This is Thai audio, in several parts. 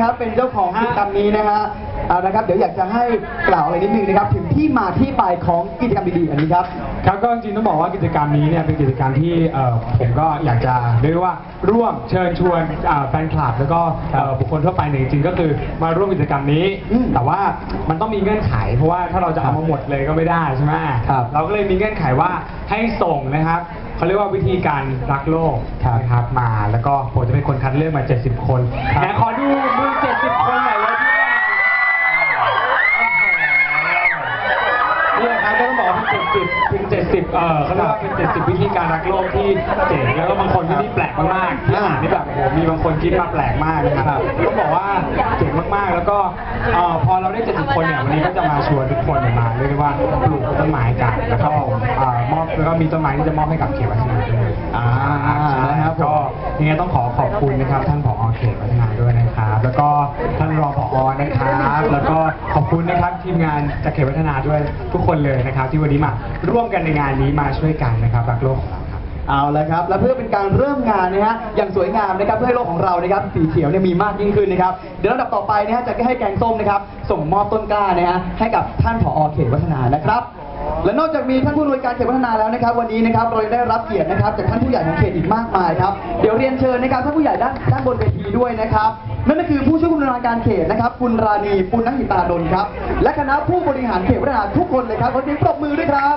นะครับเป็นเจ้าของกิจกรรมนี้นะฮะเอาละครับเดี๋ยวอยากจะให้กล่าวอะไรนิดนึงนะครับถึงที่มาที่ไปของกิจกรรมดีๆอันนี้ครับ ครับก็จริงๆต้องบอกว่ากิจกรรมนี้เนี่ยเป็นกิจกรรมที่เอ่อผมก็อยากจะเรียกว่าร่วมเชิญชวนอ่าแฟนคลับแล้วก็เอ่อบุคคลทั่วไปเนี่ยจริงๆก็คือมาร่วมกิจกรรมนี้ อืมแต่ว่ามันต้องมีเงื่อนไข เพราะว่าถ้าเราจะเอามาหมดเลยก็ไม่ได้ใช่ไหมครับเราก็เลยมีเงื่อนไขว่าให้ส่งนะครับเขาเรียกว่าวิธีการรักโลกนะครับมาแล้วก็ผมจะเป็นคนคัดเลือกมา 70 คนไหนขอดู ต้องบอกว่าเป็น70ถึง70เออเขาเรียกว่าเป็น70วิธีการรักโลกที่เจ๋งแล้วก็บางคนที่นี่แปลกมากๆที่อ่านนี่แบบโอ้โหมีบางคนคิดมาแปลกมากนะครับต้องบอกว่าเจ๋งมากๆ แล้วก็เอ่อพอเราได้70คนเนี่ยวันนี้ก็จะมาชวนทุกคนเนี่ยมาเรียกได้ว่าปลูกต้นไม้กันแล้วก็เอ่อมอบแล้วก็มีต้นไม้ที่จะมอบให้กับเขตวัฒนาด้วย อ่านะครับก็ ยังไงต้องขอขอบคุณนะครับท่านผอเขตวัฒนาด้วยนะครับ แล้วก็ท่านรองผอนะครับ แล้วก็ขอบคุณนะครับทีมงานจากเขตวัฒนาด้วยทุกคนเลยนะครับ ที่วันนี้มาร่วมกันในงานนี้มาช่วยกันนะครับรักโลกของเราครับ เอาละครับ และเพื่อเป็นการเริ่มงานนะฮะอย่างสวยงามนะครับเพื่อให้โลกของเรานะครับสีเขียวเนี่ยมีมากยิ่งขึ้นนะครับเดี๋ยวลำดับต่อไปนะฮะจะให้แกงส้มนะครับส่งมอบต้นกล้านะฮะให้กับท่านผอเขตวัฒนานะครับ และนอกจากมีท่านผู้อำนวยการเขตพัฒนาแล้วนะครับ วันนี้นะครับเราได้รับเกียรตินะครับ จากท่านผู้ใหญ่ของเขตอีกมากมายครับเดี๋ยวเรียนเชิญนะครับท่านผู้ใหญ่ด้านด้านบนเวทีด้วยนะครับ นั่นก็คือผู้ช่วยผู้อำนวยการเขตนะครับ คุณราณีปุณณหิตาดลครับ และคณะผู้บริหารเขตพัฒนาทุกคนเลยครับขอเสียงปรบมือด้วยครับ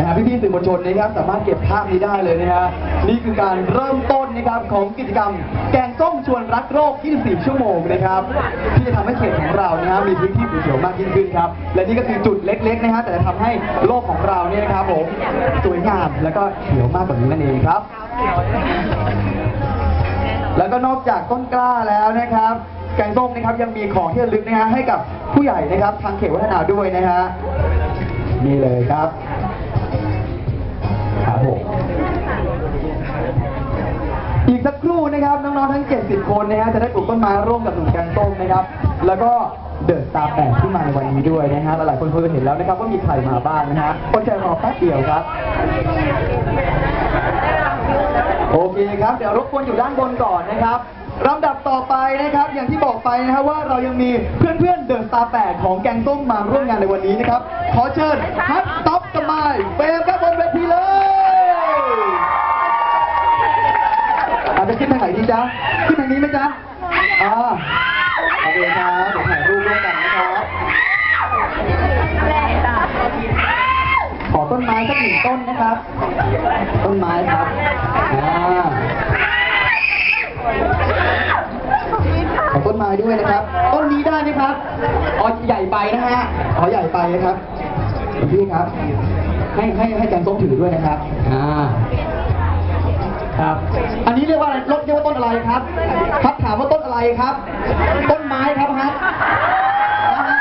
นะครับพี่ๆสื่อมวลชนนะครับสามารถเก็บภาพนี้ได้เลยนะฮะนี่คือการเริ่มต้นนะครับของกิจกรรม แกงส้มชวนรักโลก24 ชั่วโมงนะครับที่จะทำให้เขตของเรานะฮะมีพื้นที่สีเขียวมากยิ่งขึ้นครับและนี่ก็คือจุดเล็กๆนะฮะแต่จะทำให้โลกของเราเนี่ยนะครับผมสวยงามแล้วก็เขียวมากกว่านี้นั่นเองครับ แล้วก็นอกจากต้นกล้าแล้วนะครับแกงส้มนะครับยังมีของที่ระลึกนะฮะให้กับผู้ใหญ่นะครับ ทางเขตวัฒนาด้วยนะฮะนี่เลยครับ อีกสักครู่นะครับน้องๆทั้ง 70 คนนะฮะจะได้ปลูกต้นไม้ร่วมกับหนุ่มแกงส้มนะครับ แล้วก็เดินตามแปดที่มาในวันนี้ด้วยนะฮะหลายๆคนคงจะเห็นแล้วนะครับว่ามีใครมาบ้างนะฮะอดใจรอแป๊บเดียวครับ โอเคครับ เดี๋ยวรบกวนอยู่ด้านบนก่อนนะครับลำดับต่อไปนะครับ อย่างที่บอกไปนะครับว่าเรายังมีเพื่อนๆเดินตาแปดของแกงส้มมาร่วมงานในวันนี้นะครับ ขอเชิญฮัตต็อปสมายเฟรมครับบนเวทีเลยอาจ จะขึ้นทางไหนดีจ๊ะขึ้นทางนี้ไหมจ๊ะอ่าโอเคครับเดี๋ยวถ่ายรูปร่วมกันนะครับขอต้นไม้สักหนึ่งต้นนะครับ ต้นไม้ครับอ่าขอต้นไม้ด้วยนะครับ ต้นนี้ได้ไหมครับอ๋อใหญ่ไปนะฮะอ๋อใหญ่ไปนะครับพี่ครับ ให้ให้ให้แกงส้มถือด้วยนะครับ อ่า ครับ อันนี้เรียกว่าอะไรรถเรียกว่าต้นอะไรครับ ครับถามว่าต้นอะไรครับ ต้นไม้ครับฮะนะฮะ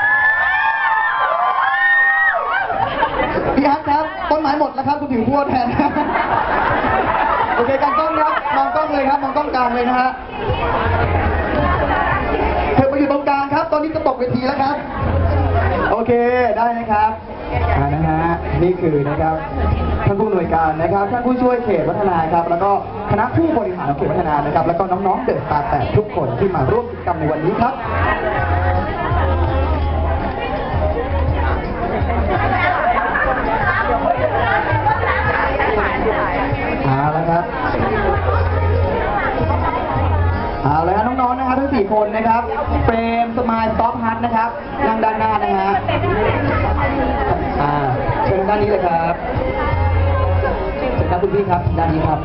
พี่ฮัทครับ ต้นไม้หมดแล้วครับคุณถือพวดแทนโอเคการกล้องครับมองกล้องเลยครับมองกล้องกลางเลยนะฮะเธอมาอยู่ตรงกลางครับ ตอนนี้จะตกเวทีแล้วครับ โอเคได้นะครับอ่านะฮะนี่คือนะครับ ท่านผู้อำนวยการนะครับ ท่านผู้ช่วยเขตวัฒนาครับ แล้วก็คณะผู้บริหารเขตวัฒนานะครับ แล้วก็น้องๆเด็กตาแตกทุกคนที่มาร่วมกิจกรรมในวันนี้ครับเอาละครับเอาละครับน้องๆนะครับทั้งสี่คนนะครับเฟรมสมายซอฟฮัทนะครับนั่งด้านหน้านะฮะอ่าเชิญด้านนี้เลยครับ คุณพี่ครับด้านนี้ครับ